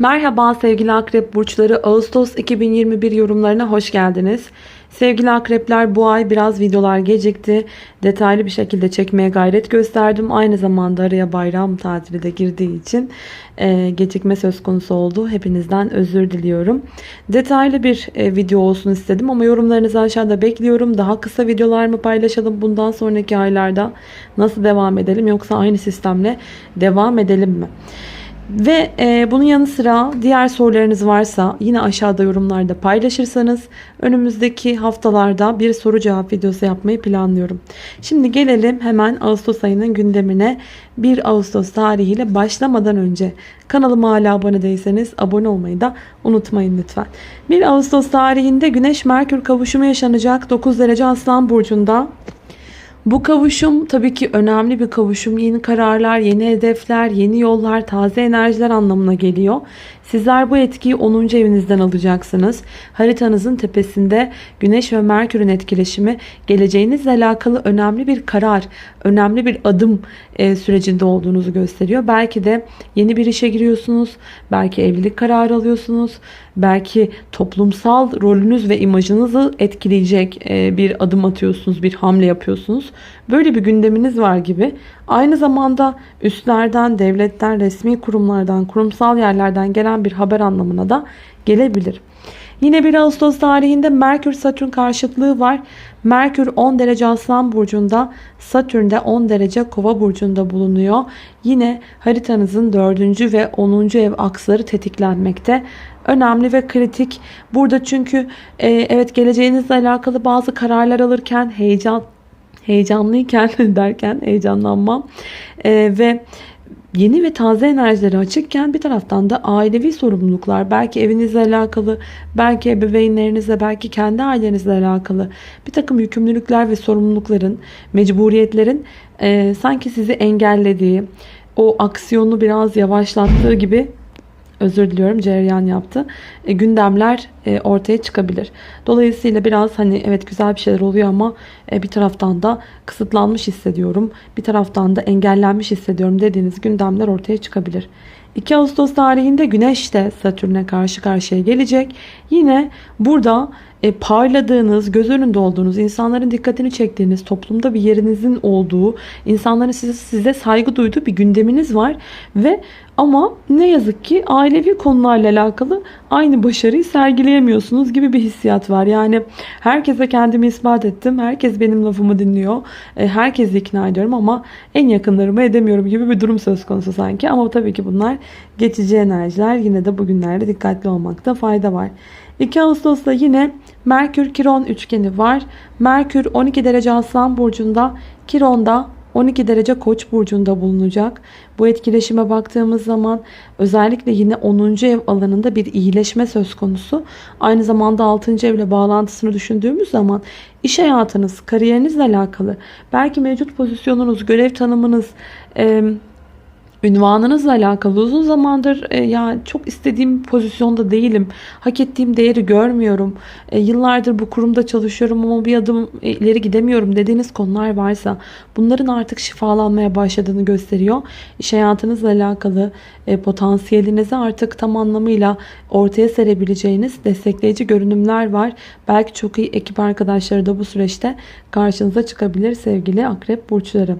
Merhaba sevgili akrep burçları Ağustos 2021 yorumlarına hoş geldiniz. Sevgili akrepler bu ay biraz videolar gecikti. Detaylı bir şekilde çekmeye gayret gösterdim. Aynı zamanda araya bayram tatili de girdiği için e, gecikme söz konusu oldu. Hepinizden özür diliyorum. Detaylı bir e, video olsun istedim ama yorumlarınızı aşağıda bekliyorum. Daha kısa videolar mı paylaşalım bundan sonraki aylarda? Nasıl devam edelim yoksa aynı sistemle devam edelim mi? Ve e, bunun yanı sıra diğer sorularınız varsa yine aşağıda yorumlarda paylaşırsanız önümüzdeki haftalarda bir soru cevap videosu yapmayı planlıyorum. Şimdi gelelim hemen Ağustos ayının gündemine. 1 Ağustos tarihiyle başlamadan önce kanalıma hala abone değilseniz abone olmayı da unutmayın lütfen. 1 Ağustos tarihinde Güneş Merkür kavuşumu yaşanacak 9 derece Aslan Burcu'nda. Bu kavuşum tabii ki önemli bir kavuşum. Yeni kararlar, yeni hedefler, yeni yollar, taze enerjiler anlamına geliyor. Sizler bu etkiyi 10. evinizden alacaksınız. Haritanızın tepesinde Güneş ve Merkür'ün etkileşimi geleceğinizle alakalı önemli bir karar, önemli bir adım e, sürecinde olduğunuzu gösteriyor. Belki de yeni bir işe giriyorsunuz, belki evlilik kararı alıyorsunuz, belki toplumsal rolünüz ve imajınızı etkileyecek e, bir adım atıyorsunuz, bir hamle yapıyorsunuz. Böyle bir gündeminiz var gibi. Aynı zamanda üstlerden, devletten, resmi kurumlardan, kurumsal yerlerden gelen bir haber anlamına da gelebilir. Yine 1 Ağustos tarihinde Merkür Satürn karşıtlığı var. Merkür 10 derece Aslan burcunda, Satürn de 10 derece Kova burcunda bulunuyor. Yine haritanızın 4. ve 10. ev aksları tetiklenmekte. Önemli ve kritik. Burada çünkü e, evet geleceğinizle alakalı bazı kararlar alırken heyecan heyecanlıyken derken heyecanlanmam. Ee, ve yeni ve taze enerjileri açıkken bir taraftan da ailevi sorumluluklar belki evinizle alakalı belki ebeveynlerinizle belki kendi ailenizle alakalı bir takım yükümlülükler ve sorumlulukların mecburiyetlerin e, sanki sizi engellediği o aksiyonu biraz yavaşlattığı gibi özür diliyorum cereyan yaptı. E, gündemler e, ortaya çıkabilir. Dolayısıyla biraz hani evet güzel bir şeyler oluyor ama e, bir taraftan da kısıtlanmış hissediyorum. Bir taraftan da engellenmiş hissediyorum dediğiniz gündemler ortaya çıkabilir. 2 Ağustos tarihinde Güneş de Satürn'e karşı karşıya gelecek. Yine burada e, parladığınız, göz önünde olduğunuz, insanların dikkatini çektiğiniz, toplumda bir yerinizin olduğu, insanların size, size saygı duyduğu bir gündeminiz var. Ve ama ne yazık ki ailevi konularla alakalı aynı başarıyı sergileyemiyorsunuz gibi bir hissiyat var. Yani herkese kendimi ispat ettim. Herkes benim lafımı dinliyor. E, herkesi ikna ediyorum ama en yakınlarımı edemiyorum gibi bir durum söz konusu sanki. Ama tabii ki bunlar geçici enerjiler. Yine de bugünlerde dikkatli olmakta fayda var. 2 Ağustos'ta yine Merkür Kiron üçgeni var. Merkür 12 derece Aslan burcunda, Kiron'da 12 derece Koç burcunda bulunacak. Bu etkileşime baktığımız zaman özellikle yine 10. ev alanında bir iyileşme söz konusu. Aynı zamanda 6. evle bağlantısını düşündüğümüz zaman iş hayatınız, kariyerinizle alakalı, belki mevcut pozisyonunuz, görev tanımınız, ünvanınızla alakalı uzun zamandır e, ya çok istediğim pozisyonda değilim. Hak ettiğim değeri görmüyorum. E, yıllardır bu kurumda çalışıyorum ama bir adım ileri gidemiyorum dediğiniz konular varsa bunların artık şifalanmaya başladığını gösteriyor. İş hayatınızla alakalı e, potansiyelinizi artık tam anlamıyla ortaya serebileceğiniz destekleyici görünümler var. Belki çok iyi ekip arkadaşları da bu süreçte karşınıza çıkabilir sevgili akrep burçları.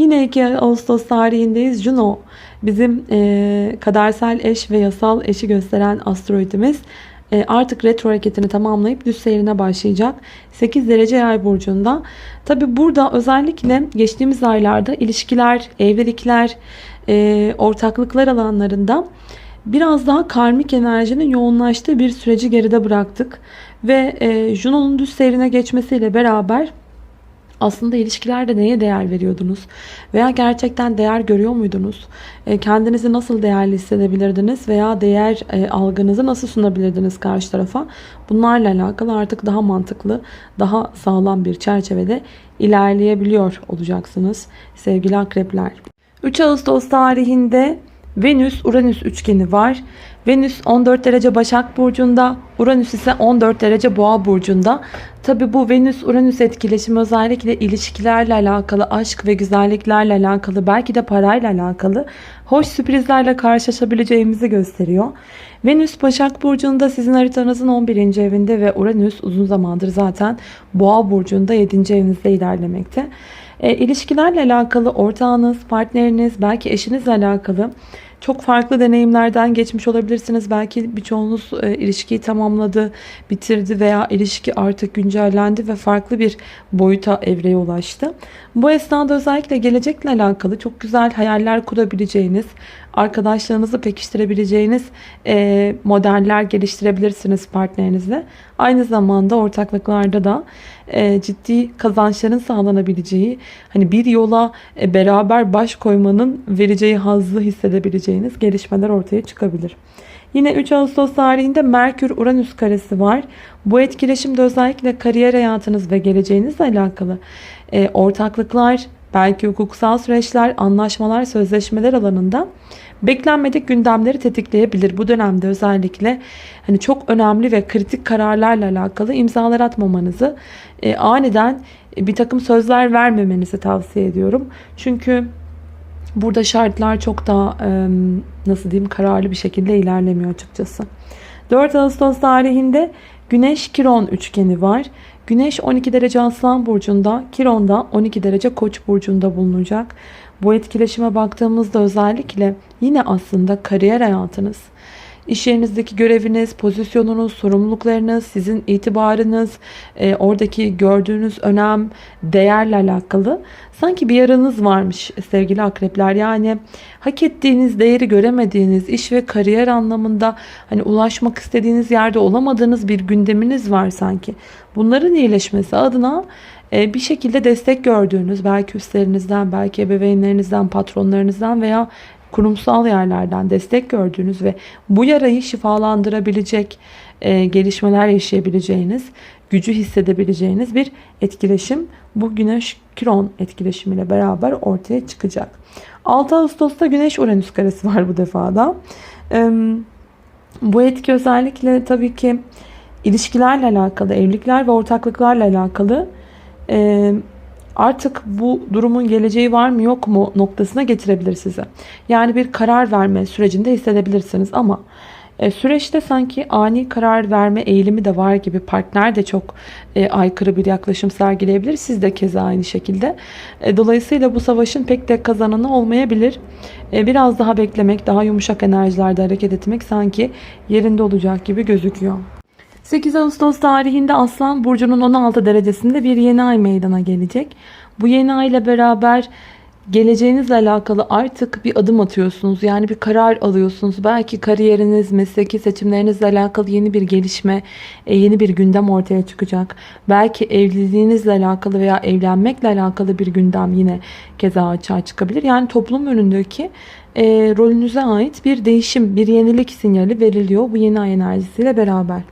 Yine 2 Ağustos tarihindeyiz. Juno bizim e, kadersel eş ve yasal eşi gösteren asteroidimiz e, artık retro hareketini tamamlayıp düz seyrine başlayacak. 8 derece yay burcunda. Tabi burada özellikle geçtiğimiz aylarda ilişkiler, evlilikler, e, ortaklıklar alanlarında biraz daha karmik enerjinin yoğunlaştığı bir süreci geride bıraktık. Ve e, Juno'nun düz seyrine geçmesiyle beraber aslında ilişkilerde neye değer veriyordunuz? Veya gerçekten değer görüyor muydunuz? E, kendinizi nasıl değerli hissedebilirdiniz? Veya değer e, algınızı nasıl sunabilirdiniz karşı tarafa? Bunlarla alakalı artık daha mantıklı, daha sağlam bir çerçevede ilerleyebiliyor olacaksınız sevgili akrepler. 3 Ağustos tarihinde Venüs Uranüs üçgeni var. Venüs 14 derece Başak Burcu'nda, Uranüs ise 14 derece Boğa Burcu'nda. Tabi bu Venüs-Uranüs etkileşimi özellikle ilişkilerle alakalı, aşk ve güzelliklerle alakalı, belki de parayla alakalı hoş sürprizlerle karşılaşabileceğimizi gösteriyor. Venüs Başak Burcu'nda sizin haritanızın 11. evinde ve Uranüs uzun zamandır zaten Boğa Burcu'nda 7. evinizde ilerlemekte. E, ilişkilerle alakalı ortağınız, partneriniz, belki eşinizle alakalı çok farklı deneyimlerden geçmiş olabilirsiniz. Belki birçoğunuz e, ilişkiyi tamamladı, bitirdi veya ilişki artık güncellendi ve farklı bir boyuta evreye ulaştı. Bu esnada özellikle gelecekle alakalı çok güzel hayaller kurabileceğiniz, arkadaşlarınızı pekiştirebileceğiniz e, modeller geliştirebilirsiniz partnerinizle. Aynı zamanda ortaklıklarda da e, ciddi kazançların sağlanabileceği, hani bir yola e, beraber baş koymanın vereceği hazzı hissedebileceğiniz gelişmeler ortaya çıkabilir. Yine 3 Ağustos tarihinde Merkür-Uranüs karesi var. Bu etkileşimde özellikle kariyer hayatınız ve geleceğinizle alakalı e, ortaklıklar, belki hukuksal süreçler, anlaşmalar, sözleşmeler alanında beklenmedik gündemleri tetikleyebilir. Bu dönemde özellikle hani çok önemli ve kritik kararlarla alakalı imzalar atmamanızı, e, aniden bir takım sözler vermemenizi tavsiye ediyorum. Çünkü burada şartlar çok daha e, nasıl diyeyim kararlı bir şekilde ilerlemiyor açıkçası. 4 Ağustos tarihinde Güneş Kiron üçgeni var. Güneş 12 derece Aslan burcunda, Kiron da 12 derece Koç burcunda bulunacak. Bu etkileşime baktığımızda özellikle yine aslında kariyer hayatınız, iş yerinizdeki göreviniz, pozisyonunuz, sorumluluklarınız, sizin itibarınız, e, oradaki gördüğünüz önem, değerle alakalı sanki bir yaranız varmış sevgili akrepler. Yani hak ettiğiniz değeri göremediğiniz iş ve kariyer anlamında hani ulaşmak istediğiniz yerde olamadığınız bir gündeminiz var sanki. Bunların iyileşmesi adına e, bir şekilde destek gördüğünüz belki üstlerinizden, belki ebeveynlerinizden, patronlarınızdan veya kurumsal yerlerden destek gördüğünüz ve bu yarayı şifalandırabilecek e, gelişmeler yaşayabileceğiniz, gücü hissedebileceğiniz bir etkileşim bu Güneş Kiron etkileşimiyle beraber ortaya çıkacak. 6 Ağustos'ta Güneş Uranüs karesi var bu defada. E, bu etki özellikle tabii ki ilişkilerle alakalı, evlilikler ve ortaklıklarla alakalı e, artık bu durumun geleceği var mı yok mu noktasına getirebilir sizi. Yani bir karar verme sürecinde hissedebilirsiniz ama e, süreçte sanki ani karar verme eğilimi de var gibi partner de çok e, aykırı bir yaklaşım sergileyebilir. Siz de keza aynı şekilde. E, dolayısıyla bu savaşın pek de kazananı olmayabilir. Biraz daha beklemek, daha yumuşak enerjilerde hareket etmek sanki yerinde olacak gibi gözüküyor. 8 Ağustos tarihinde Aslan Burcu'nun 16 derecesinde bir yeni ay meydana gelecek. Bu yeni ay ile beraber geleceğinizle alakalı artık bir adım atıyorsunuz. Yani bir karar alıyorsunuz. Belki kariyeriniz, mesleki seçimlerinizle alakalı yeni bir gelişme, e, yeni bir gündem ortaya çıkacak. Belki evliliğinizle alakalı veya evlenmekle alakalı bir gündem yine keza açığa çıkabilir. Yani toplum önündeki e, rolünüze ait bir değişim, bir yenilik sinyali veriliyor bu yeni ay enerjisiyle beraber.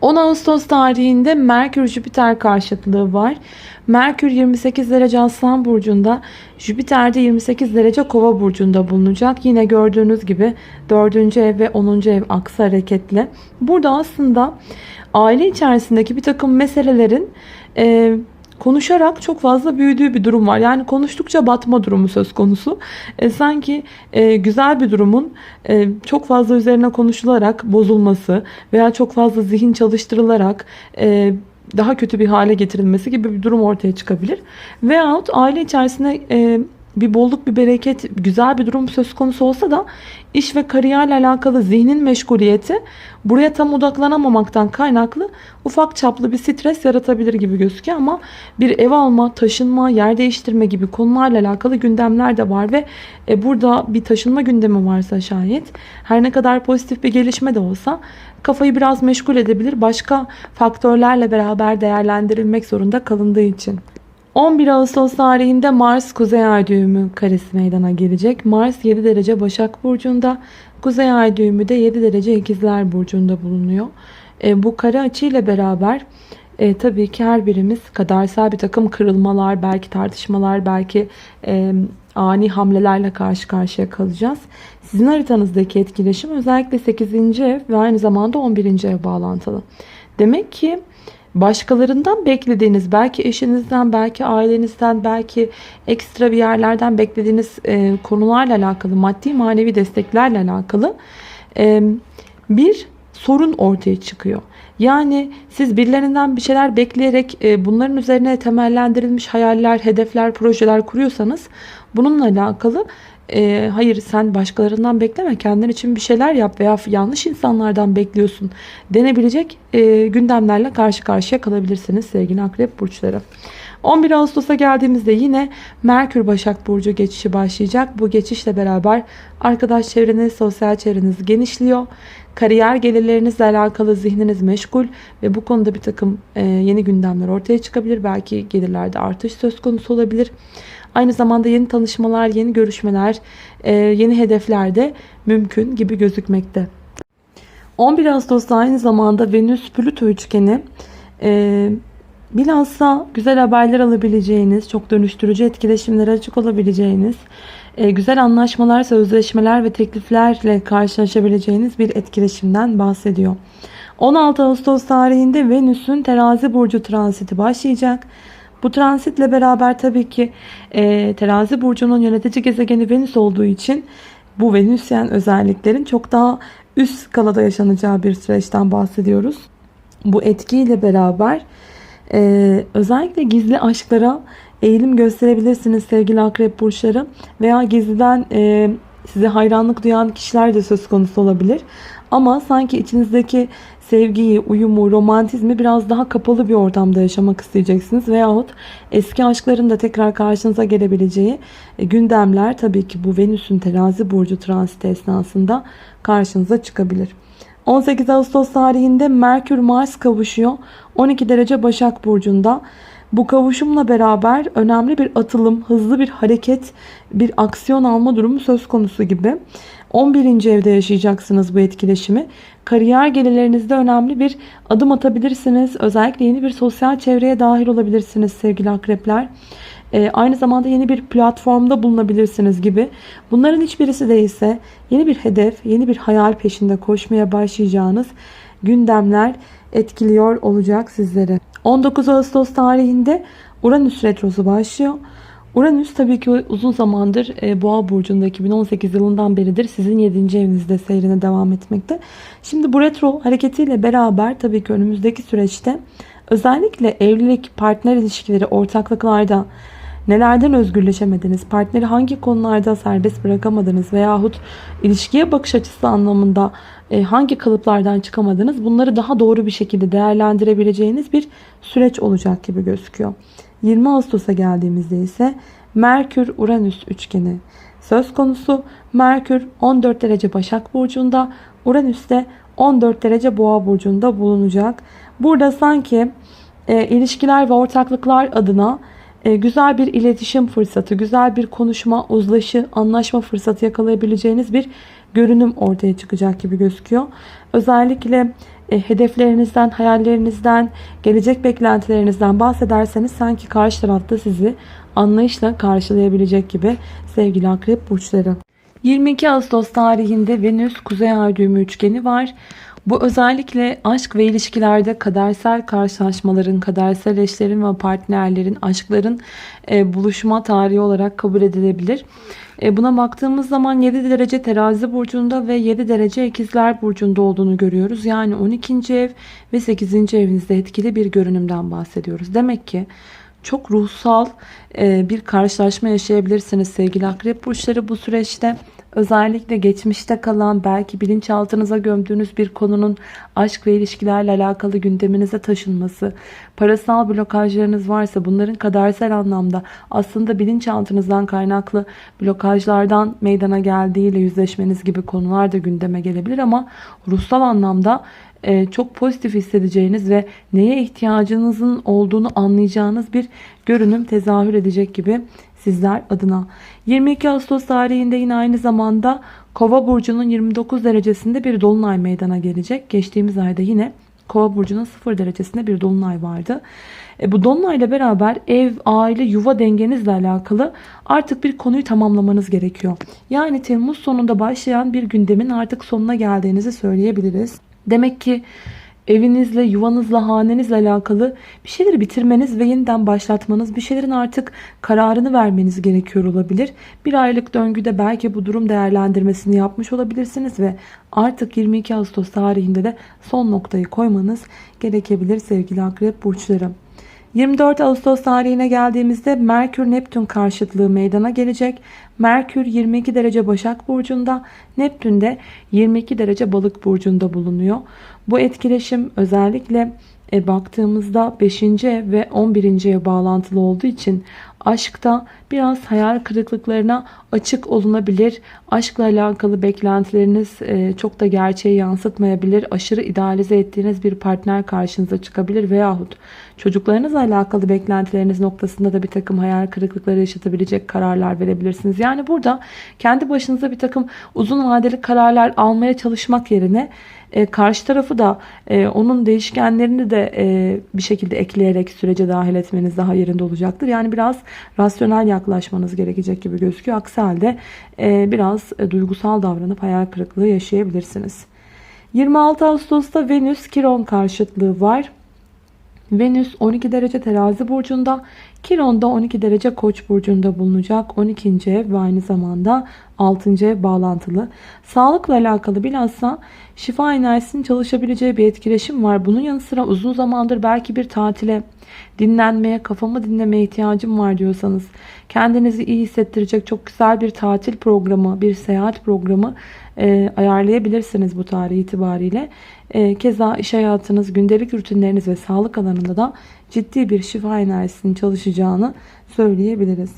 10 Ağustos tarihinde Merkür Jüpiter karşıtlığı var. Merkür 28 derece Aslan burcunda, Jüpiter de 28 derece Kova burcunda bulunacak. Yine gördüğünüz gibi 4. ev ve 10. ev aksı hareketli. Burada aslında aile içerisindeki bir takım meselelerin e, konuşarak çok fazla büyüdüğü bir durum var. Yani konuştukça batma durumu söz konusu. E, sanki e, güzel bir durumun e, çok fazla üzerine konuşularak bozulması veya çok fazla zihin çalıştırılarak e, daha kötü bir hale getirilmesi gibi bir durum ortaya çıkabilir. Veyahut aile içerisinde e, bir bolluk, bir bereket, güzel bir durum söz konusu olsa da iş ve kariyerle alakalı zihnin meşguliyeti buraya tam odaklanamamaktan kaynaklı ufak çaplı bir stres yaratabilir gibi gözüküyor ama bir ev alma, taşınma, yer değiştirme gibi konularla alakalı gündemler de var ve e, burada bir taşınma gündemi varsa şayet her ne kadar pozitif bir gelişme de olsa kafayı biraz meşgul edebilir. Başka faktörlerle beraber değerlendirilmek zorunda kalındığı için. 11 Ağustos tarihinde Mars Kuzey Ay düğümü karesi meydana gelecek. Mars 7 derece Başak Burcu'nda, Kuzey Ay düğümü de 7 derece İkizler Burcu'nda bulunuyor. E, bu kare açı ile beraber e, tabii ki her birimiz kadarsal bir takım kırılmalar, belki tartışmalar, belki e, ani hamlelerle karşı karşıya kalacağız. Sizin haritanızdaki etkileşim özellikle 8. ev ve aynı zamanda 11. ev bağlantılı. Demek ki başkalarından beklediğiniz, belki eşinizden, belki ailenizden, belki ekstra bir yerlerden beklediğiniz e, konularla alakalı, maddi manevi desteklerle alakalı e, bir sorun ortaya çıkıyor. Yani siz birilerinden bir şeyler bekleyerek e, bunların üzerine temellendirilmiş hayaller, hedefler, projeler kuruyorsanız bununla alakalı e, hayır sen başkalarından bekleme kendin için bir şeyler yap veya yanlış insanlardan bekliyorsun denebilecek e, gündemlerle karşı karşıya kalabilirsiniz sevgili akrep burçları. 11 Ağustos'a geldiğimizde yine Merkür Başak Burcu geçişi başlayacak. Bu geçişle beraber arkadaş çevreniz, sosyal çevreniz genişliyor. Kariyer gelirlerinizle alakalı zihniniz meşgul ve bu konuda bir takım e, yeni gündemler ortaya çıkabilir. Belki gelirlerde artış söz konusu olabilir. Aynı zamanda yeni tanışmalar, yeni görüşmeler, e, yeni hedefler de mümkün gibi gözükmekte. 11 Ağustos'ta aynı zamanda Venüs-Plüto üçgeni e, bilhassa güzel haberler alabileceğiniz, çok dönüştürücü etkileşimlere açık olabileceğiniz, e, güzel anlaşmalar, sözleşmeler ve tekliflerle karşılaşabileceğiniz bir etkileşimden bahsediyor. 16 Ağustos tarihinde Venüs'ün terazi burcu transiti başlayacak. Bu transitle beraber tabii ki e, terazi burcunun yönetici gezegeni Venüs olduğu için bu Venüsyen özelliklerin çok daha üst skalada yaşanacağı bir süreçten bahsediyoruz. Bu etkiyle beraber e, özellikle gizli aşklara eğilim gösterebilirsiniz sevgili akrep burçları veya gizliden e, size hayranlık duyan kişiler de söz konusu olabilir. Ama sanki içinizdeki sevgiyi, uyumu, romantizmi biraz daha kapalı bir ortamda yaşamak isteyeceksiniz. Veyahut eski aşkların da tekrar karşınıza gelebileceği e, gündemler tabii ki bu Venüs'ün terazi burcu transiti esnasında karşınıza çıkabilir. 18 Ağustos tarihinde Merkür Mars kavuşuyor. 12 derece Başak Burcu'nda. Bu kavuşumla beraber önemli bir atılım, hızlı bir hareket, bir aksiyon alma durumu söz konusu gibi. 11. evde yaşayacaksınız bu etkileşimi. Kariyer gelirlerinizde önemli bir adım atabilirsiniz. Özellikle yeni bir sosyal çevreye dahil olabilirsiniz sevgili akrepler. Ee, aynı zamanda yeni bir platformda bulunabilirsiniz gibi. Bunların hiçbirisi değilse yeni bir hedef, yeni bir hayal peşinde koşmaya başlayacağınız gündemler etkiliyor olacak sizleri. 19 Ağustos tarihinde Uranüs retrosu başlıyor. Uranüs tabii ki uzun zamandır e, Boğa burcunda 2018 yılından beridir sizin 7. evinizde seyrine devam etmekte. Şimdi bu retro hareketiyle beraber tabii ki önümüzdeki süreçte özellikle evlilik, partner ilişkileri, ortaklıklarda nelerden özgürleşemediniz, partneri hangi konularda serbest bırakamadınız veyahut ilişkiye bakış açısı anlamında e, hangi kalıplardan çıkamadınız bunları daha doğru bir şekilde değerlendirebileceğiniz bir süreç olacak gibi gözüküyor. 20 Ağustos'a geldiğimizde ise Merkür Uranüs üçgeni söz konusu. Merkür 14 derece Başak Burcu'nda, Uranüs de 14 derece Boğa Burcu'nda bulunacak. Burada sanki e, ilişkiler ve ortaklıklar adına e, güzel bir iletişim fırsatı, güzel bir konuşma, uzlaşı, anlaşma fırsatı yakalayabileceğiniz bir görünüm ortaya çıkacak gibi gözüküyor. Özellikle e, hedeflerinizden, hayallerinizden, gelecek beklentilerinizden bahsederseniz sanki karşı tarafta sizi anlayışla karşılayabilecek gibi sevgili akrep burçları. 22 Ağustos tarihinde Venüs Kuzey Ay düğümü üçgeni var. Bu özellikle aşk ve ilişkilerde kadersel karşılaşmaların, kadersel eşlerin ve partnerlerin, aşkların e, buluşma tarihi olarak kabul edilebilir. E, buna baktığımız zaman 7 derece terazi burcunda ve 7 derece ikizler burcunda olduğunu görüyoruz. Yani 12. ev ve 8. evinizde etkili bir görünümden bahsediyoruz. Demek ki çok ruhsal e, bir karşılaşma yaşayabilirsiniz sevgili akrep burçları bu süreçte. Özellikle geçmişte kalan belki bilinçaltınıza gömdüğünüz bir konunun aşk ve ilişkilerle alakalı gündeminize taşınması, parasal blokajlarınız varsa bunların kadersel anlamda aslında bilinçaltınızdan kaynaklı blokajlardan meydana geldiğiyle yüzleşmeniz gibi konular da gündeme gelebilir ama ruhsal anlamda e, çok pozitif hissedeceğiniz ve neye ihtiyacınızın olduğunu anlayacağınız bir görünüm tezahür edecek gibi sizler adına. 22 Ağustos tarihinde yine aynı zamanda Kova burcunun 29 derecesinde bir dolunay meydana gelecek. Geçtiğimiz ayda yine Kova burcunun 0 derecesinde bir dolunay vardı. E, bu dolunayla beraber ev, aile, yuva dengenizle alakalı artık bir konuyu tamamlamanız gerekiyor. Yani Temmuz sonunda başlayan bir gündemin artık sonuna geldiğinizi söyleyebiliriz. Demek ki evinizle, yuvanızla, hanenizle alakalı bir şeyleri bitirmeniz ve yeniden başlatmanız, bir şeylerin artık kararını vermeniz gerekiyor olabilir. Bir aylık döngüde belki bu durum değerlendirmesini yapmış olabilirsiniz ve artık 22 Ağustos tarihinde de son noktayı koymanız gerekebilir sevgili akrep burçları. 24 Ağustos tarihine geldiğimizde Merkür Neptün karşıtlığı meydana gelecek. Merkür 22 derece Başak Burcu'nda, Neptün de 22 derece Balık Burcu'nda bulunuyor. Bu etkileşim özellikle e, baktığımızda 5. ev ve 11. ev bağlantılı olduğu için aşkta biraz hayal kırıklıklarına açık olunabilir. Aşkla alakalı beklentileriniz e, çok da gerçeği yansıtmayabilir. Aşırı idealize ettiğiniz bir partner karşınıza çıkabilir veyahut çocuklarınızla alakalı beklentileriniz noktasında da bir takım hayal kırıklıkları yaşatabilecek kararlar verebilirsiniz. Yani burada kendi başınıza bir takım uzun vadeli kararlar almaya çalışmak yerine e, karşı tarafı da e, onun değişkenlerini de e, bir şekilde ekleyerek sürece dahil etmeniz daha yerinde olacaktır. Yani biraz rasyonel yaklaşmanız gerekecek gibi gözüküyor. Aksi halde e, biraz e, duygusal davranıp hayal kırıklığı yaşayabilirsiniz. 26 Ağustos'ta Venüs Kiron karşıtlığı var. Venüs 12 derece terazi burcunda, Kiron'da 12 derece koç burcunda bulunacak. 12. ev ve aynı zamanda 6. ev bağlantılı. Sağlıkla alakalı bilhassa şifa enerjisinin çalışabileceği bir etkileşim var. Bunun yanı sıra uzun zamandır belki bir tatile, dinlenmeye, kafamı dinlemeye ihtiyacım var diyorsanız, kendinizi iyi hissettirecek çok güzel bir tatil programı, bir seyahat programı e, ayarlayabilirsiniz bu tarih itibariyle. E, keza iş hayatınız, gündelik rutinleriniz ve sağlık alanında da ciddi bir şifa enerjisinin çalışacağını söyleyebiliriz.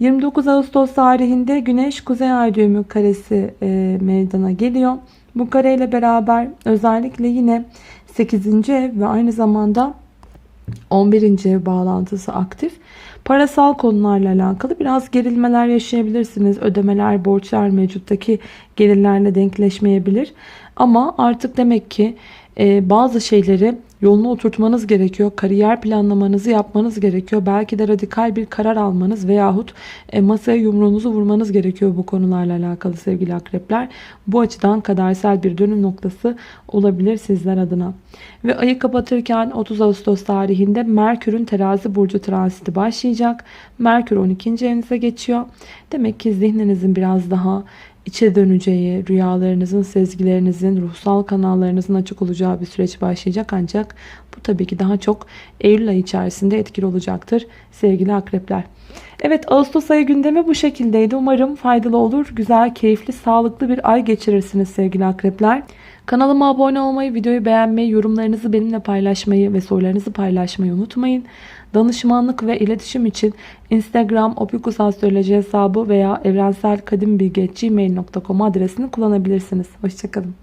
29 Ağustos tarihinde Güneş Kuzey Ay düğümü karesi e, meydana geliyor. Bu kareyle beraber özellikle yine 8. ev ve aynı zamanda 11. ev bağlantısı aktif. Parasal konularla alakalı biraz gerilmeler yaşayabilirsiniz. Ödemeler, borçlar mevcuttaki gelirlerle denkleşmeyebilir. Ama artık demek ki e, bazı şeyleri yoluna oturtmanız gerekiyor. Kariyer planlamanızı yapmanız gerekiyor. Belki de radikal bir karar almanız veyahut e, masaya yumruğunuzu vurmanız gerekiyor bu konularla alakalı sevgili akrepler. Bu açıdan kadersel bir dönüm noktası olabilir sizler adına. Ve ayı kapatırken 30 Ağustos tarihinde Merkür'ün terazi burcu transiti başlayacak. Merkür 12. evinize geçiyor. Demek ki zihninizin biraz daha içe döneceği, rüyalarınızın, sezgilerinizin, ruhsal kanallarınızın açık olacağı bir süreç başlayacak. Ancak bu tabii ki daha çok Eylül ayı içerisinde etkili olacaktır sevgili akrepler. Evet Ağustos ayı gündemi bu şekildeydi. Umarım faydalı olur. Güzel, keyifli, sağlıklı bir ay geçirirsiniz sevgili akrepler. Kanalıma abone olmayı, videoyu beğenmeyi, yorumlarınızı benimle paylaşmayı ve sorularınızı paylaşmayı unutmayın. Danışmanlık ve iletişim için Instagram opikusastroloji hesabı veya evrenselkadimbilgi.gmail.com adresini kullanabilirsiniz. Hoşçakalın.